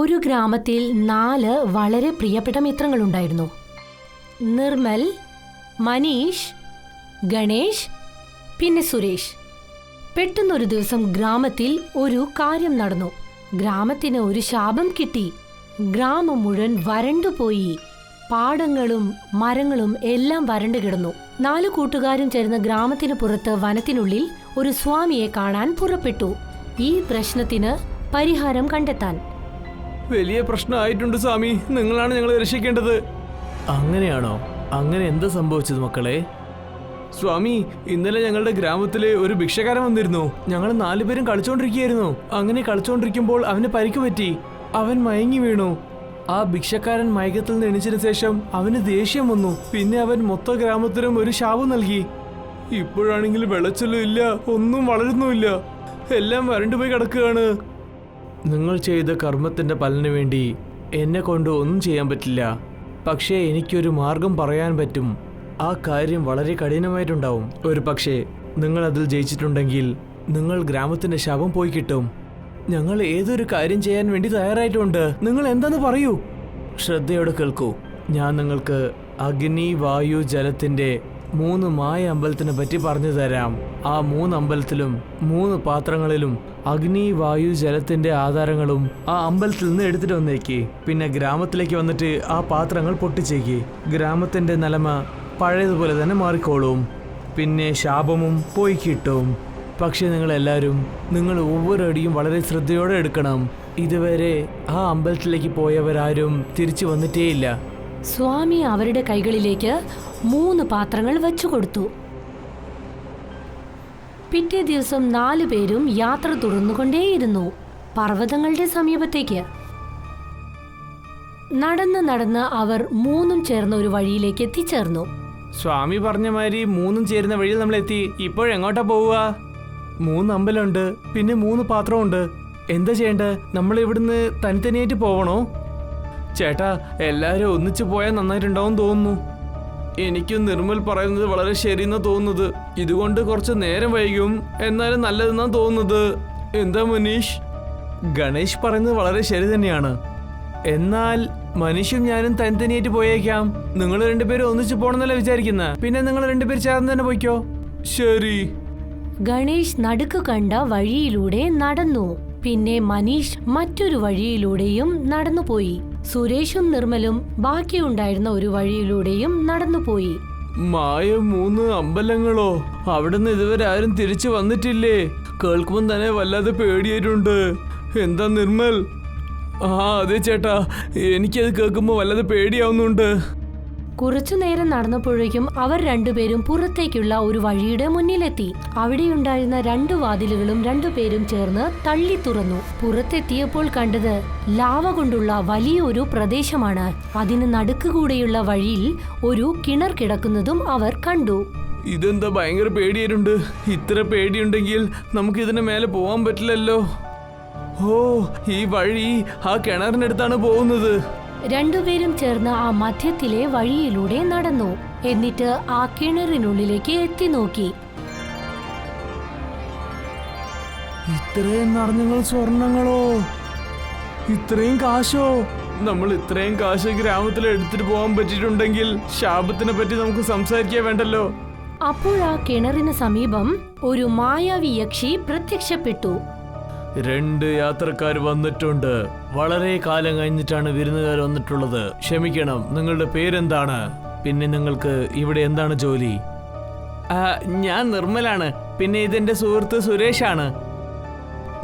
ഒരു ഗ്രാമത്തിൽ നാല് വളരെ പ്രിയപ്പെട്ട മിത്രങ്ങളുണ്ടായിരുന്നു. നിർമ്മൽ മനീഷ് ഗണേഷ് പിന്നെ സുരേഷ്. പെട്ടെന്നൊരു ദിവസം ഗ്രാമത്തിൽ ഒരു കാര്യം നടന്നു. ഗ്രാമത്തിന് ഒരു ശാപം കിട്ടി. ഗ്രാമം മുഴുവൻ വരണ്ടുപോയി പാടങ്ങളും മരങ്ങളും എല്ലാം വരണ്ടു കിടന്നു. നാല് കൂട്ടുകാരും ചേർന്ന് ഗ്രാമത്തിന് പുറത്ത് വനത്തിനുള്ളിൽ ഒരു സ്വാമിയെ കാണാൻ പുറപ്പെട്ടു. ഈ പ്രശ്നത്തിന് പരിഹാരം കണ്ടെത്താൻ. വലിയ പ്രശ്നമായിട്ടുണ്ട് സ്വാമി. നിങ്ങളാണ് ഞങ്ങളെ രക്ഷിക്കേണ്ടത്. അങ്ങനെയാണോ? അങ്ങനെ എന്താ സംഭവിച്ചത് മക്കളെ? സ്വാമി ഇന്നലെ ഞങ്ങളുടെ ഗ്രാമത്തിലെ ഒരു ഭിക്ഷക്കാരൻ വന്നിരുന്നു. ഞങ്ങൾ നാലുപേരും കളിച്ചോണ്ടിരിക്കുകയായിരുന്നു. അങ്ങനെ കളിച്ചോണ്ടിരിക്കുമ്പോൾ അവന് പരിക്ക് പറ്റി. അവൻ മയങ്ങി വീണു. ആ ഭിക്ഷക്കാരൻ മയക്കത്തിൽ നിന്ന് എണിച്ചതിന് ശേഷം അവന് ദേഷ്യം വന്നു. പിന്നെ അവൻ മൊത്ത ഗ്രാമത്തിനും ഒരു ശാപം നൽകി. ഇപ്പോഴാണെങ്കിൽ വെളച്ചലും ഇല്ല ഒന്നും വളരുന്നുമില്ല. എല്ലാം വരണ്ടുപോയി കിടക്കുകയാണ്. നിങ്ങൾ ചെയ്ത കർമ്മത്തിന്റെ ഫലന് വേണ്ടി എന്നെ കൊണ്ട് ഒന്നും ചെയ്യാൻ പറ്റില്ല. പക്ഷേ എനിക്കൊരു മാർഗം പറയാൻ പറ്റും. ആ കാര്യം വളരെ കഠിനമായിട്ടുണ്ടാവും. ഒരു പക്ഷേ നിങ്ങൾ അതിൽ ജയിച്ചിട്ടുണ്ടെങ്കിൽ നിങ്ങൾ ഗ്രാമത്തിന്റെ ശവം പോയി കിട്ടും. ഞങ്ങൾ ഏതൊരു കാര്യം ചെയ്യാൻ വേണ്ടി തയ്യാറായിട്ടുണ്ട്. നിങ്ങൾ എന്താന്ന് പറയൂ? ശ്രദ്ധയോടെ കേൾക്കൂ. ഞാൻ നിങ്ങൾക്ക് അഗ്നി വായു ജലത്തിന്റെ മൂന്ന് മായ അമ്പലത്തിനെ പറ്റി പറഞ്ഞു തരാം. ആ മൂന്ന് അമ്പലത്തിലും മൂന്ന് പാത്രങ്ങളിലും അഗ്നി വായു ജലത്തിന്റെ ആധാരങ്ങളും ആ അമ്പലത്തിൽ നിന്ന് എടുത്തിട്ട് വന്നേക്ക്. പിന്നെ ഗ്രാമത്തിലേക്ക് വന്നിട്ട് ആ പാത്രങ്ങൾ പൊട്ടിച്ചേക്ക്. ഗ്രാമത്തിന്റെ നിലമ പഴയതുപോലെ തന്നെ മാറിക്കോളും. പിന്നെ ശാപമും പോയി കിട്ടും. പക്ഷേ നിങ്ങൾ എല്ലാവരും നിങ്ങൾ ഒവ്വൊരു അടിയും വളരെ ശ്രദ്ധയോടെ എടുക്കണം. ഇതുവരെ ആ അമ്പലത്തിലേക്ക് പോയവരാരും തിരിച്ചു വന്നിട്ടേയില്ല. സ്വാമി അവരുടെ കൈകളിലേക്ക് മൂന്ന് പാത്രങ്ങൾ വെച്ചു കൊടുത്തു പിറ്റേ ദിവസം നാലു പേരും യാത്ര തുടർന്നുകൊണ്ടേയിരുന്നു പർവതങ്ങളുടെ സമീപത്തേക്ക്. നടന്ന് നടന്ന് അവർ മൂന്നും ചേർന്ന ഒരു വഴിയിലേക്ക് എത്തിച്ചേർന്നു. സ്വാമി പറഞ്ഞ മാതിരി മൂന്നും ചേരുന്ന വഴിയിൽ നമ്മൾ എത്തി. ഇപ്പോഴെങ്ങോട്ടാ പോവുക? മൂന്ന് അമ്പലമുണ്ട് പിന്നെ മൂന്ന് പാത്രമുണ്ട്. എന്താ ചെയ്യേണ്ടത്? നമ്മൾ ഇവിടുന്ന് തനിത്തനിയായിട്ട് പോവണോ? ചേട്ടാ എല്ലാരും ഒന്നിച്ചു പോയാൽ നന്നായിട്ടുണ്ടാവും തോന്നുന്നു. എനിക്ക് നിർമ്മൽ പറയുന്നത് വളരെ ശരിയെന്നാ തോന്നുന്നത്. ഇതുകൊണ്ട് കുറച്ച് നേരം വൈകും. എന്നാലും നല്ലതെന്നാ തോന്നുന്നത്. എന്താ മനീഷ്? ഗണേഷ് പറയുന്നത് വളരെ ശരി തന്നെയാണ്. എന്നാൽ മനീഷും ഞാനും തനിത്തനിയായിട്ട് പോയേക്കാം. നിങ്ങൾ രണ്ടുപേരും ഒന്നിച്ചു പോകണമെന്നല്ല വിചാരിക്കുന്ന? പിന്നെ നിങ്ങൾ രണ്ടുപേരും ചേർന്ന് തന്നെ പോയിക്കോ. ശരി. ഗണേഷ് നടുക്ക് കണ്ട വഴിയിലൂടെ നടന്നു. പിന്നെ മനീഷ് മറ്റൊരു വഴിയിലൂടെയും നടന്നുപോയി. സുരേഷും നിർമ്മലും ബാക്കിയുണ്ടായിരുന്ന ഒരു വഴിയിലൂടെയും നടന്നുപോയി. മായ മൂന്ന് അമ്പലങ്ങളോ? അവിടുന്ന് ഇതുവരെ ആരും തിരിച്ചു വന്നിട്ടില്ലേ? കേൾക്കുമ്പോൾ തന്നെ വല്ലാതെ പേടിയായിട്ടുണ്ട്. എന്താ നിർമ്മൽ? ആ അതെ ചേട്ടാ. എനിക്കത് കേൾക്കുമ്പോൾ വല്ലാതെ പേടിയാവുന്നുണ്ട്. കുറച്ചു നേരം നടന്നപ്പോഴേക്കും അവർ രണ്ടുപേരും പുറത്തേക്കുള്ള ഒരു വഴിയുടെ മുന്നിലെത്തി. അവിടെയുണ്ടായിരുന്ന രണ്ടു വാതിലുകളും രണ്ടുപേരും ചേർന്ന് തള്ളി തുറന്നു. പുറത്തെത്തിയപ്പോൾ കണ്ടത് ലാവ കൊണ്ടുള്ള വലിയൊരു പ്രദേശമാണ്. അതിന് നടുക്കുകൂടെയുള്ള വഴിയിൽ ഒരു കിണർ കിടക്കുന്നതും അവർ കണ്ടു. ഇതെന്താ ഭയങ്കര പേടിയായിട്ടുണ്ട്. ഇത്ര പേടിയുണ്ടെങ്കിൽ നമുക്ക് ഇതിന് മേലെ പോവാൻ പറ്റില്ലല്ലോ. ഓ ഈ വഴി ആ കിണറിനടുത്താണ് പോകുന്നത്. രണ്ടുപേരും ചേർന്ന് ആ മധ്യത്തിലെ വഴിയിലൂടെ നടന്നു. എന്നിട്ട് ആ കിണറിനുള്ളിലേക്ക് എത്തി നോക്കി. ഇത്രയും നടഞ്ഞങ്ങൾ സ്വർണങ്ങളോ? ഇത്രയും കാശോ? നമ്മൾ ഇത്രയും കാശ് ഗ്രാമത്തിൽ എടുത്തിട്ട് പോകാൻ പറ്റിയിട്ടുണ്ടെങ്കിൽ ശാപത്തിനെ പറ്റി നമുക്ക് സംസാരിക്കാൻ വേണ്ടല്ലോ. അപ്പോൾ ആ കിണറിന് സമീപം ഒരു മായാവി യക്ഷി പ്രത്യക്ഷപ്പെട്ടു. രണ്ട് യാത്രക്കാർ വന്നിട്ടുണ്ട്. വളരെ കാലം കഴിഞ്ഞിട്ടാണ് വിരുന്നുകാർ വന്നിട്ടുള്ളത്. ക്ഷമിക്കണം നിങ്ങളുടെ പേരെന്താണ്? പിന്നെ നിങ്ങൾക്ക് ഇവിടെ എന്താണ് ജോലി? ഞാൻ നിർമ്മലാണ്. പിന്നെ ഇതെന്റെ സുഹൃത്ത് സുരേഷാണ്.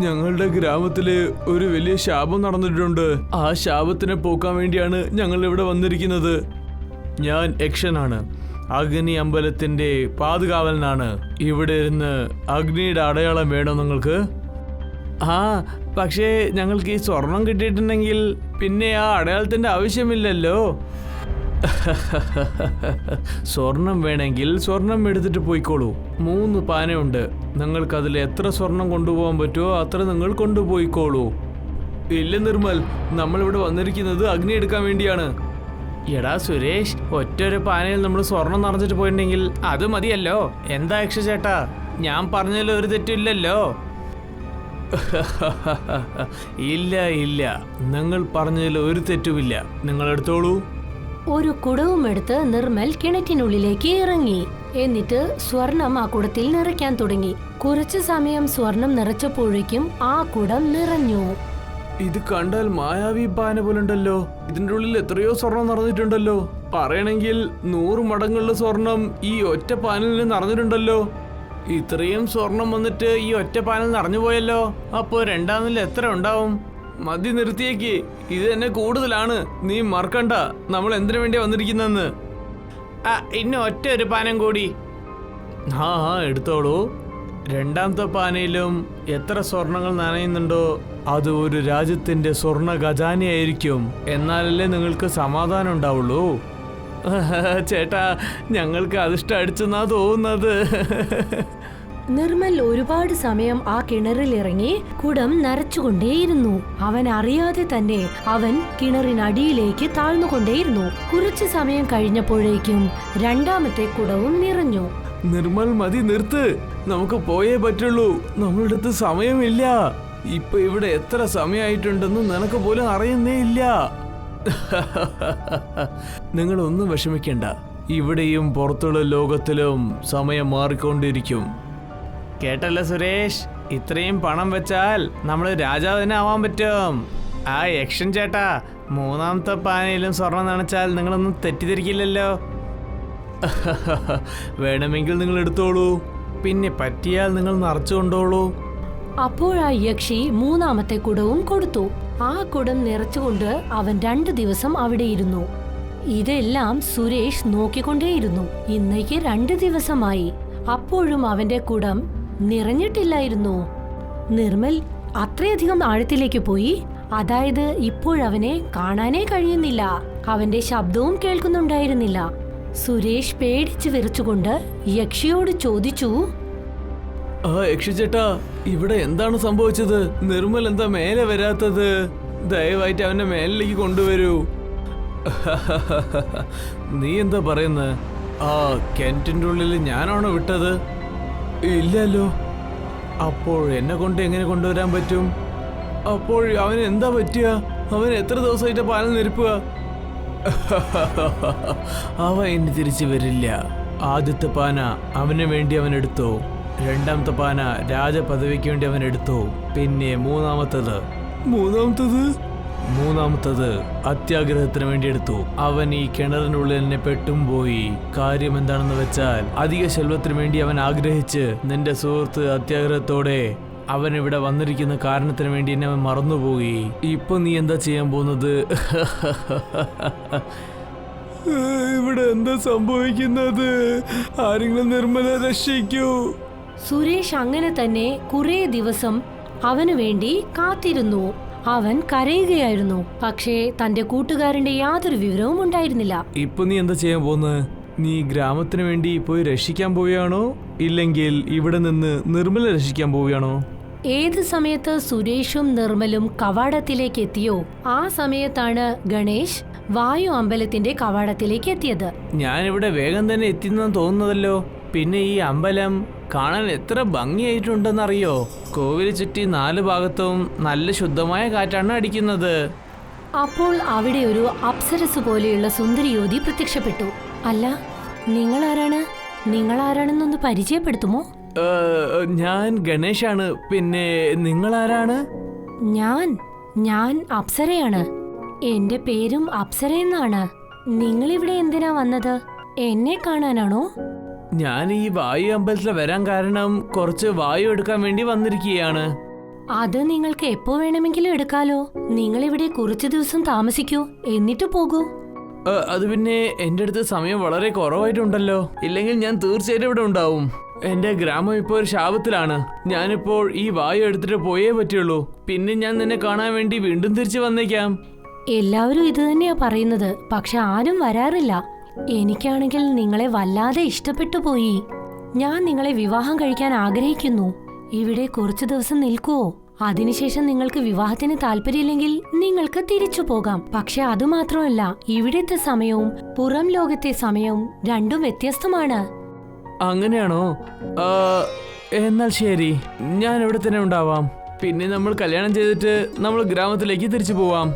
ഞങ്ങളുടെ ഗ്രാമത്തിൽ ഒരു വലിയ ശാപം നടന്നിട്ടുണ്ട്. ആ ശാപത്തിനെ പോക്കാൻ വേണ്ടിയാണ് ഞങ്ങൾ ഇവിടെ വന്നിരിക്കുന്നത്. ഞാൻ യക്ഷനാണ്. അഗ്നി അമ്പലത്തിന്റെ പാതുകാവലനാണ്. ഇവിടെ ഇരുന്ന് അഗ്നിയുടെ അടയാളം വേണോ നിങ്ങൾക്ക്? ആ പക്ഷേ ഞങ്ങൾക്ക് ഈ സ്വർണം കിട്ടിയിട്ടുണ്ടെങ്കിൽ പിന്നെ ആ അടയാളത്തിന്റെ ആവശ്യമില്ലല്ലോ. സ്വർണം വേണമെങ്കിൽ സ്വർണം എടുത്തിട്ട് പോയിക്കോളൂ. മൂന്ന് പാനയുണ്ട്. നിങ്ങൾക്ക് അതിൽ എത്ര സ്വർണം കൊണ്ടുപോകാൻ പറ്റുമോ അത്ര നിങ്ങൾ കൊണ്ടുപോയിക്കോളൂ. ഇല്ല നിർമ്മൽ നമ്മളിവിടെ വന്നിരിക്കുന്നത് അഗ്നി എടുക്കാൻ വേണ്ടിയാണ്. എടാ സുരേഷ് ഒറ്റൊരു പാനയിൽ നമ്മൾ സ്വർണം നിറഞ്ഞിട്ട് പോയിട്ടുണ്ടെങ്കിൽ അത് മതിയല്ലോ. എന്താ യക്ഷ ചേട്ടാ? ഞാൻ പറഞ്ഞതിൽ ഒരു തെറ്റില്ലല്ലോ ഇല്ല ഇല്ല. നിങ്ങൾ പറഞ്ഞതിൽ ഒരു തെറ്റുമില്ല. നിങ്ങൾ എടുത്തോളൂ. ഒരു കുടവും എടുത്ത് നിർമ്മൽ കിണറ്റിനുള്ളിലേക്ക് ഇറങ്ങി. എന്നിട്ട് സ്വർണം ആ കുടത്തിൽ നിറയ്ക്കാൻ തുടങ്ങി. കുറച്ചു സമയം സ്വർണം നിറച്ചപ്പോഴേക്കും ആ കുടം നിറഞ്ഞു. ഇത് കണ്ടാൽ മായാവി പാന പോലുണ്ടല്ലോ. ഇതിന്റെ ഉള്ളിൽ എത്രയോ സ്വർണം നിറഞ്ഞിട്ടുണ്ടല്ലോ. പറയണെങ്കിൽ നൂറ് മടങ്ങുള്ള സ്വർണം ഈ ഒറ്റ പാനിൽ നിറഞ്ഞിട്ടുണ്ടല്ലോ. ഇത്രയും സ്വർണം വന്നിട്ട് ഈ ഒറ്റ പാനൽ നിറഞ്ഞു പോയല്ലോ. അപ്പോ രണ്ടാമിൽ എത്ര ഉണ്ടാവും? മതി നിർത്തിയേക്ക്. ഇത് തന്നെ കൂടുതലാണ്. നീ മറക്കണ്ട. നമ്മൾ എന്തിനു വേണ്ടി വന്നിരിക്കുന്നെന്ന് ആ ഇന്നെ ഒറ്റ ഒരു പാനം കൂടി. ആ ആ എടുത്തോളൂ. രണ്ടാമത്തെ പാനയിലും എത്ര സ്വർണങ്ങൾ നനയുന്നുണ്ടോ അത് ഒരു രാജ്യത്തിന്റെ സ്വർണ ഖജാനയായിരിക്കും. എന്നാലല്ലേ നിങ്ങൾക്ക് സമാധാനം ഉണ്ടാവുള്ളൂ. ചേട്ടാ ഞങ്ങൾക്ക് അതിഷ്ടം അടിച്ചെന്നാ തോന്നുന്നത്. നിർമ്മൽ ഒരുപാട് സമയം ആ കിണറിൽ ഇറങ്ങി കുടം നരച്ചുകൊണ്ടേയിരുന്നു. അവൻ അറിയാതെ തന്നെ അവൻ കിണറിനടിയിലേക്ക് താഴ്ന്നുകൊണ്ടേയിരുന്നു. കുറച്ചു സമയം കഴിഞ്ഞപ്പോഴേക്കും രണ്ടാമത്തെ കുടവും നിറഞ്ഞു. നിർമ്മൽ മതി നിർത്ത്. നമുക്ക് പോയേ പറ്റുള്ളൂ. നമ്മളുടെ അടുത്ത് സമയമില്ല. ഇപ്പൊ ഇവിടെ എത്ര സമയമായിട്ടുണ്ടെന്ന് നിനക്ക് പോലും അറിയുന്നേ ഇല്ല. നിങ്ങൾ ഒന്നും വിഷമിക്കണ്ട. ഇവിടെയും പുറത്തുള്ള ലോകത്തിലും സമയം മാറിക്കൊണ്ടിരിക്കും. കേട്ടല്ലോ സുരേഷ്? ഇത്രയും പണം വെച്ചാൽ നമ്മൾ രാജാവ് തന്നെ ആവാൻ പറ്റും. ആ യക്ഷൻ ചേട്ടാ മൂന്നാമത്തെ പാനയിലും സ്വർണം നനച്ചാൽ നിങ്ങളൊന്നും തെറ്റിദ്ധരിക്കില്ലല്ലോ. വേണമെങ്കിൽ നിങ്ങൾ എടുത്തോളൂ. പിന്നെ പറ്റിയാൽ നിങ്ങൾ നിറച്ചു കൊണ്ടോളൂ. അപ്പോഴാ യക്ഷി മൂന്നാമത്തെ കുടവും കൊടുത്തു. ആ കുടം നിറച്ചുകൊണ്ട് അവൻ രണ്ടു ദിവസം അവിടെ ഇരുന്നു. ഇതെല്ലാം സുരേഷ് നോക്കിക്കൊണ്ടേയിരുന്നു. ഇന്നേക്ക് രണ്ട് ദിവസമായി. അപ്പോഴും അവന്റെ കുടം നിറഞ്ഞിട്ടില്ലായിരുന്നു. നിർമ്മൽ അത്രയധികം ആഴത്തിലേക്ക് പോയി. അതായത് ഇപ്പോഴവനെ കാണാനേ കഴിയുന്നില്ല. അവന്റെ ശബ്ദവും കേൾക്കുന്നുണ്ടായിരുന്നില്ല. സുരേഷ് പേടിച്ചു വിറച്ചുകൊണ്ട് യക്ഷിയോട് ചോദിച്ചു. ആ യക്ഷി ചേട്ടാ ഇവിടെ എന്താണ് സംഭവിച്ചത്? നിർമ്മൽ എന്താ മേലെ വരാത്തത്? ദയവായിട്ട് അവനെ മേലിലേക്ക് കൊണ്ടുവരൂ. നീ എന്താ പറയുന്നത് ആ കിണറ്റിന്റെ ഉള്ളിൽ ഞാനാണോ വിട്ടത്? ഇല്ലല്ലോ. അപ്പോൾ എന്നെ കൊണ്ട് എങ്ങനെ കൊണ്ടുവരാൻ പറ്റും? അപ്പോൾ അവൻ എന്താ പറ്റുക അവൻ എത്ര ദിവസമായിട്ട് പാലം നിരപ്പുക? അവ ഇനി തിരിച്ചു വരില്ല. ആദ്യത്തെ പാന അവന് വേണ്ടി അവൻ എടുത്തു. രണ്ടാമത്തെ പാന രാജപദവിക്ക് വേണ്ടി അവൻ എടുത്തു. പിന്നെ മൂന്നാമത്തത്. മൂന്നാമത്തത്? മൂന്നാമത്തത് അത്യാഗ്രഹത്തിന് വേണ്ടി എടുത്തു. അവൻ ഈ കിണറിനുള്ളിൽ തന്നെ പെട്ടും പോയി. കാര്യം എന്താണെന്ന് വെച്ചാൽ അധിക ശെൽവത്തിന് വേണ്ടി അവൻ ആഗ്രഹിച്ച് നിന്റെ സുഹൃത്ത് അത്യാഗ്രഹത്തോടെ അവൻ ഇവിടെ വന്നിരിക്കുന്ന കാരണത്തിന് വേണ്ടി എന്നെ അവൻ മറന്നുപോയി. ഇപ്പൊ നീ എന്താ ചെയ്യാൻ പോകുന്നത്? ഇവിടെ എന്താ സംഭവിക്കുന്നത്? ആരെങ്കിലും നിർമ്മല രക്ഷിക്കൂ. സുരേഷ് അങ്ങനെ തന്നെ കുറേ ദിവസം അവനു വേണ്ടി കാത്തിരുന്നു. അവൻ കരയുകയായിരുന്നു. പക്ഷേ തന്റെ കൂട്ടുകാരന്റെ യാതൊരു വിവരവും ഉണ്ടായിരുന്നില്ല. ഇപ്പൊ നീ എന്താ ചെയ്യാൻ പോകുന്നത് നീ ഗ്രാമത്തിന് വേണ്ടി പോയി രക്ഷിക്കാൻ പോവുകയാണോ? ഇല്ലെങ്കിൽ ഇവിടെ നിന്ന് നിർമ്മല രക്ഷിക്കാൻ പോവുകയാണോ? ഏത് സമയത്ത് സുരേഷും നിർമ്മലും കവാടത്തിലേക്ക് എത്തിയോ? ആ സമയത്താണ് ഗണേഷ് വായു അമ്പലത്തിന്റെ കവാടത്തിലേക്ക് എത്തിയത്. ഇവിടെ വേഗം തന്നെ എത്തിയെന്ന് തോന്നുന്നതല്ലോ. പിന്നെ ഈ അമ്പലം കാണാൻ എത്ര ഭംഗിയായിട്ടുണ്ടെന്നറിയോ? കോവിൽ ചുറ്റി നാല് ഭാഗത്തും നല്ല ശുദ്ധമായ കാറ്റാണ് അടിക്കുന്നത്. അപ്പോൾ അവിടെ ഒരു അപ്സരസ് പോലെയുള്ള സുന്ദരി യുവതി പ്രത്യക്ഷപ്പെട്ടു. അല്ല നിങ്ങൾ ആരാണ് നിങ്ങൾ ആരാണെന്നൊന്ന് പരിചയപ്പെടുത്തുമോ ഞാൻ ഗണേശാണ്. പിന്നെ നിങ്ങൾ ആരാണ് ഞാൻ ഞാൻ അപ്സരയാണ്. എന്റെ പേരും അപ്സര എന്നാണ്. നിങ്ങൾ ഇവിടെ എന്തിനാ വന്നത്? എന്നെ കാണാനാണോ? ഞാൻ ഈ വായു അമ്പലത്തിൽ വരാൻ കാരണം കുറച്ച് വായു എടുക്കാൻ വേണ്ടി വന്നിരിക്കുകയാണ്. അത് നിങ്ങൾക്ക് എപ്പോ വേണമെങ്കിലും എടുക്കാലോ. നിങ്ങൾ ഇവിടെ കുറച്ചു ദിവസം താമസിക്കൂ. എന്നിട്ട് പോകൂ. അത് പിന്നെ എന്റെ അടുത്ത് സമയം വളരെ കുറവായിട്ടുണ്ടല്ലോ. ഇല്ലെങ്കിൽ ഞാൻ തീർച്ചയായിട്ടും ഇവിടെ ഉണ്ടാവും. എന്റെ ഗ്രാമം ഇപ്പോൾ ഒരു ശാപത്തിലാണ്. ഞാനിപ്പോൾ ഈ വായു എടുത്തിട്ട് പോയേ പറ്റുള്ളൂ. പിന്നെ ഞാൻ നിന്നെ കാണാൻ വേണ്ടി വീണ്ടും തിരിച്ചു വന്നേക്കാം. എല്ലാവരും ഇത് തന്നെയാ പറയുന്നത്. പക്ഷെ ആരും വരാറില്ല. എനിക്കാണെങ്കിൽ നിങ്ങളെ വല്ലാതെ ഇഷ്ടപ്പെട്ടു പോയി. ഞാൻ നിങ്ങളെ വിവാഹം കഴിക്കാൻ ആഗ്രഹിക്കുന്നു. ഇവിടെ കുറച്ചു ദിവസം നിൽക്കുവോ? അതിനുശേഷം നിങ്ങൾക്ക് വിവാഹത്തിന് താല്പര്യമില്ലെങ്കിൽ നിങ്ങൾക്ക് തിരിച്ചു പോകാം. പക്ഷെ അതുമാത്രമല്ല ഇവിടുത്തെ സമയവും പുറം ലോകത്തെ സമയവും രണ്ടും വ്യത്യസ്തമാണ്. അങ്ങനെയാണോ? എന്നാൽ ശരി. ഞാൻ ഇവിടെ തന്നെ ഉണ്ടാവാം? പിന്നെ നമ്മൾ കല്യാണം ചെയ്തിട്ട് നമ്മൾ ഗ്രാമത്തിലേക്ക് തിരിച്ചു പോവാം.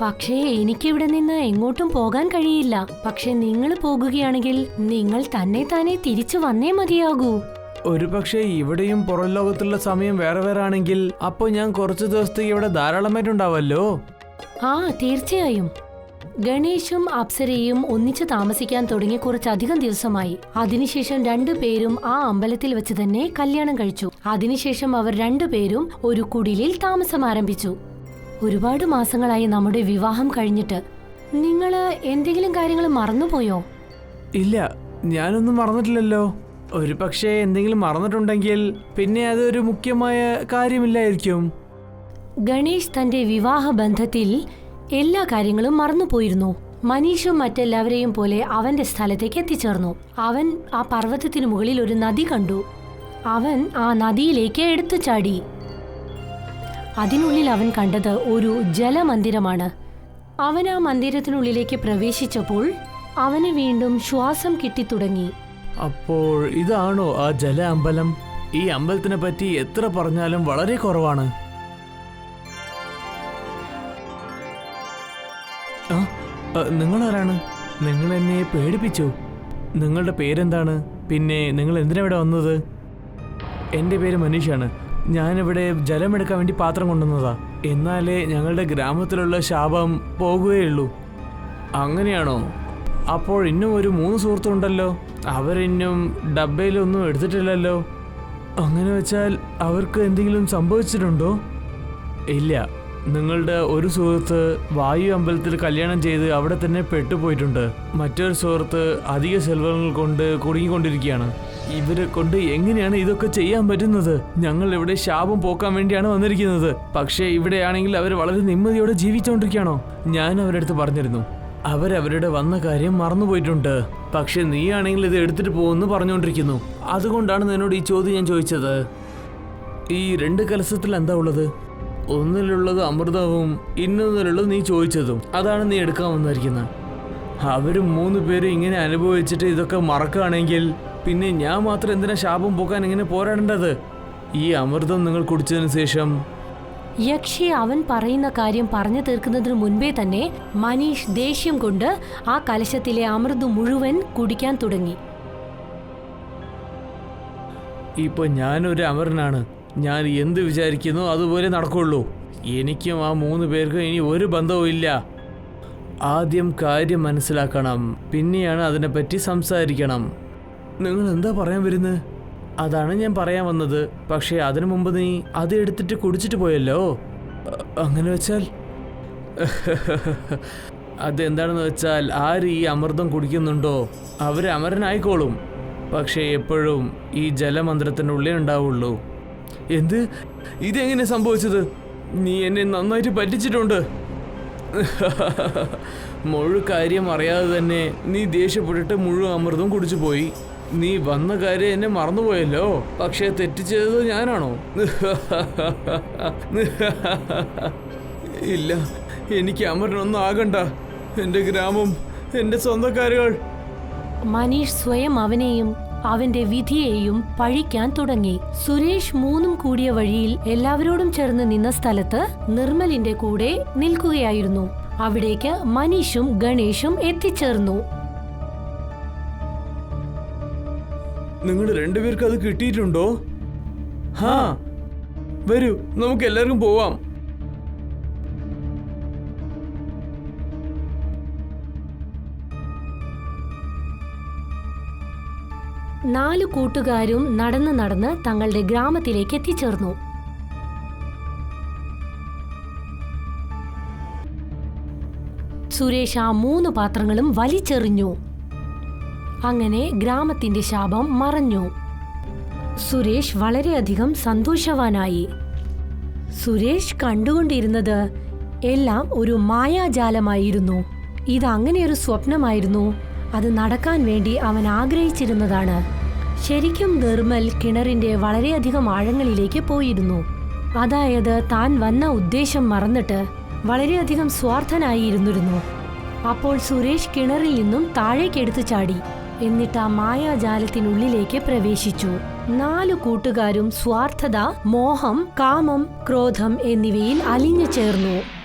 പക്ഷേ എനിക്കിവിടെ നിന്ന് എങ്ങോട്ടും പോകാൻ കഴിയില്ല. പക്ഷെ നിങ്ങൾ പോകുകയാണെങ്കിൽ നിങ്ങൾ തന്നെ തന്നെ തിരിച്ചു വന്നേ മതിയാകൂ. ഒരു പക്ഷേ ഇവിടെയും പുറം ലോകത്തുള്ള സമയം വേറെ വേറെ ആണെങ്കിൽ അപ്പോൾ ഞാൻ കുറച്ച് ദിവസത്തേക്ക് ഇവിടെ ധാരാളമായിട്ടുണ്ടാവല്ലോ ആ തീർച്ചയായും. ഗണേശും അപ്സരയും ഒന്നിച്ചു താമസിക്കാൻ തുടങ്ങി കുറച്ചധികം ദിവസമായി. അതിനുശേഷം രണ്ടുപേരും ആ അമ്പലത്തിൽ വെച്ച് തന്നെ കല്യാണം കഴിച്ചു. അതിനുശേഷം അവർ രണ്ടുപേരും ഒരു കുടിലിൽ താമസം ആരംഭിച്ചു ഒരുപാട് മാസങ്ങളായി നമ്മുടെ വിവാഹം കഴിഞ്ഞിട്ട്. നിങ്ങൾ എന്തെങ്കിലും കാര്യങ്ങൾ മറന്നുപോയോ? ഇല്ല ഞാനൊന്നും മറന്നിട്ടില്ലല്ലോ. ഒരു പക്ഷേ എന്തെങ്കിലും മറന്നിട്ടുണ്ടെങ്കിൽ പിന്നെ അതൊരു മുഖ്യമായ കാര്യമില്ലായിരിക്കും. ഗണേഷ് തന്റെ വിവാഹ ബന്ധത്തിൽ എല്ലാ കാര്യങ്ങളും മറന്നുപോയിരുന്നു. മനീഷും മറ്റെല്ലാവരെയും പോലെ അവന്റെ സ്ഥലത്തേക്ക് എത്തിച്ചേർന്നു. അവൻ ആ പർവതത്തിനു മുകളിൽ ഒരു നദി കണ്ടു. അവൻ ആ നദിയിലേക്ക് എടുത്തു ചാടി അതിനുള്ളിൽ അവൻ കണ്ടത് ഒരു ജലമന്ദിരമാണ്. അവൻ ആ മന്ദിരത്തിനുള്ളിലേക്ക് പ്രവേശിച്ചപ്പോൾ അവന് വീണ്ടും ശ്വാസം കിട്ടിത്തുടങ്ങി. അപ്പോൾ ഇതാണോ ആ ജല അമ്പലം ഈ അമ്പലത്തിനെ പറ്റി എത്ര പറഞ്ഞാലും വളരെ കുറവാണ്. നിങ്ങൾ ആരാണ് നിങ്ങൾ എന്നെ പേടിപ്പിച്ചു. നിങ്ങളുടെ പേരെന്താണ്? പിന്നെ നിങ്ങൾ എന്തിനാ ഇവിടെ വന്നത്? എന്റെ പേര് മനീഷാണ്. ഞാനിവിടെ ജലമെടുക്കാൻ വേണ്ടി പാത്രം കൊണ്ടുവന്നതാ. എന്നാലേ ഞങ്ങളുടെ ഗ്രാമത്തിലുള്ള ശാപം പോകുകയുള്ളൂ. അങ്ങനെയാണോ? അപ്പോൾ ഇന്നും ഒരു മൂന്ന് സുഹൃത്തുണ്ടല്ലോ. അവരിന്നും ഡബയിലൊന്നും എടുത്തിട്ടില്ലല്ലോ. അങ്ങനെ വെച്ചാൽ അവർക്ക് എന്തെങ്കിലും സംഭവിച്ചിട്ടുണ്ടോ? ഇല്ല. നിങ്ങളുടെ ഒരു സുഹൃത്ത് വായു അമ്പലത്തിൽ കല്യാണം ചെയ്ത് അവിടെ തന്നെ പെട്ടുപോയിട്ടുണ്ട്. മറ്റൊരു സുഹൃത്ത് അധിക സെൽവങ്ങൾ കൊണ്ട് കുടുങ്ങിക്കൊണ്ടിരിക്കുകയാണ്. ഇവരെ കൊണ്ട് എങ്ങനെയാണ് ഇതൊക്കെ ചെയ്യാൻ പറ്റുന്നത്? ഞങ്ങൾ ഇവിടെ ശാപം പോക്കാൻ വേണ്ടിയാണ് വന്നിരിക്കുന്നത്. പക്ഷേ ഇവിടെയാണെങ്കിൽ അവർ വളരെ നിമ്മതിയോടെ ജീവിച്ചുകൊണ്ടിരിക്കുകയാണോ ഞാൻ അവരുടെ അടുത്ത് പറഞ്ഞിരുന്നു. അവരവരുടെ വന്ന കാര്യം മറന്നുപോയിട്ടുണ്ട്. പക്ഷെ നീയാണെങ്കിൽ ഇത് എടുത്തിട്ട് പോകുമെന്ന് പറഞ്ഞുകൊണ്ടിരിക്കുന്നു അതുകൊണ്ടാണ് നിന്നോട് ഈ ചോദ്യം ഞാൻ ചോദിച്ചത്. ഈ രണ്ട് കലസത്തിൽ എന്താ ഉള്ളത്? ഒന്നിലുള്ളത് അമൃതവും ഇന്നൊന്നിലുള്ളത് നീ ചോദിച്ചതും. അതാണ് നീ എടുക്കാൻ വന്നിരിക്കുന്നത്. അവരും മൂന്ന് പേരും ഇങ്ങനെ അനുഭവിച്ചിട്ട് ഇതൊക്കെ മറക്കുകയാണെങ്കിൽ പിന്നെ ഞാൻ മാത്രം എന്തിനാ ശാപം പോക്കാൻ ഇങ്ങനെ പോരാടേണ്ടത്? ഈ അമൃതം നിങ്ങൾ കുടിച്ചതിന് ശേഷം യക്ഷി അവൻ പറയുന്ന കാര്യം പറഞ്ഞു തീർക്കുന്നതിന് മുൻപേ തന്നെ മനീഷ് ദേഷ്യം കൊണ്ട് ആ കലശത്തിലെ അമൃത് മുഴുവൻ കുടിക്കാൻ തുടങ്ങി. ഇപ്പൊ ഞാനൊരു അമരനാണ്. ഞാൻ എന്ത് വിചാരിക്കുന്നു അതുപോലെ നടക്കുള്ളൂ. എനിക്കും ആ മൂന്ന് പേർക്കും ഇനി ഒരു ബന്ധവും ഇല്ല. ആദ്യം കാര്യം മനസ്സിലാക്കണം പിന്നെയാണ് അതിനെപ്പറ്റി സംസാരിക്കണം. നിങ്ങൾ എന്താ പറയാൻ വരുന്നത് അതാണ് ഞാൻ പറയാൻ വന്നത്. പക്ഷേ അതിനു മുമ്പ് നീ അത് എടുത്തിട്ട് കുടിച്ചിട്ട് പോയല്ലോ? അങ്ങനെ വെച്ചാൽ? അതെന്താണെന്ന് വെച്ചാൽ ആര് ഈ അമൃതം കുടിക്കുന്നുണ്ടോ? അവർ അമരനായിക്കോളും. പക്ഷേ എപ്പോഴും ഈ ജലമന്ത്രത്തിനുള്ളേ ഉള്ളിൽ ഉണ്ടാവുള്ളൂ. എന്ത്? ഇതെങ്ങനെ സംഭവിച്ചത്? നീ എന്നെ നന്നായിട്ട് പറ്റിച്ചിട്ടുണ്ട്. മുഴു കാര്യം അറിയാതെ തന്നെ നീ ദേഷ്യപ്പെട്ടിട്ട് മുഴുവൻ അമൃതം കുടിച്ചു പോയി. നീ വന്ന കാര്യം എന്നെ മറന്നുപോയല്ലോ. പക്ഷേ തെറ്റിച്ചത് ഞാനാണോ? ഇല്ല എനിക്ക് അമരനൊന്നും ആകണ്ട. എന്റെ ഗ്രാമം എന്റെ സ്വന്തക്കാരുകൾ. മനീഷ് സ്വയം അവനെയും അവന്റെ വിധിയെയും പഴിക്കാൻ തുടങ്ങി. സുരേഷ് മൂന്നും കൂടിയ വഴിയിൽ എല്ലാവരോടും ചേർന്ന് നിന്ന സ്ഥലത്ത് നിർമ്മലിന്റെ കൂടെ നിൽക്കുകയായിരുന്നു. അവിടേക്ക് മനീഷും ഗണേഷും എത്തിച്ചേർന്നു. നിങ്ങൾ രണ്ടുപേർക്ക് അത് കിട്ടിയിട്ടുണ്ടോ? ഹാ വരൂ നമുക്ക് എല്ലാവർക്കും പോവാം. നാലു കൂട്ടുകാരും നടന്ന് നടന്ന് തങ്ങളുടെ ഗ്രാമത്തിലേക്ക് എത്തിച്ചേർന്നു. സുരേഷ് ആ മൂന്ന് പാത്രങ്ങളും വലിച്ചെറിഞ്ഞു. അങ്ങനെ ഗ്രാമത്തിന്റെ ശാപം മറഞ്ഞു. സുരേഷ് വളരെയധികം സന്തോഷവാനായി. സുരേഷ് കണ്ടുകൊണ്ടിരുന്നത് എല്ലാം ഒരു മായാജാലമായിരുന്നു. ഇത് ഒരു സ്വപ്നമായിരുന്നു. അത് നടക്കാൻ വേണ്ടി അവൻ ആഗ്രഹിച്ചിരുന്നതാണ്. ശരിക്കും നിർമ്മൽ കിണറിന്റെ വളരെയധികം ആഴങ്ങളിലേക്ക് പോയിരുന്നു. അതായത് താൻ വന്ന ഉദ്ദേശം മറന്നിട്ട് വളരെയധികം സ്വാർത്ഥനായിരുന്നിരുന്നു. അപ്പോൾ സുരേഷ് കിണറിൽ നിന്നും താഴേക്കെടുത്തു ചാടി. എന്നിട്ട് ആ മായാജാലത്തിനുള്ളിലേക്ക് പ്രവേശിച്ചു. നാലു കൂട്ടുകാരും സ്വാർത്ഥത മോഹം കാമം ക്രോധം എന്നിവയിൽ അലിഞ്ഞു ചേർന്നു.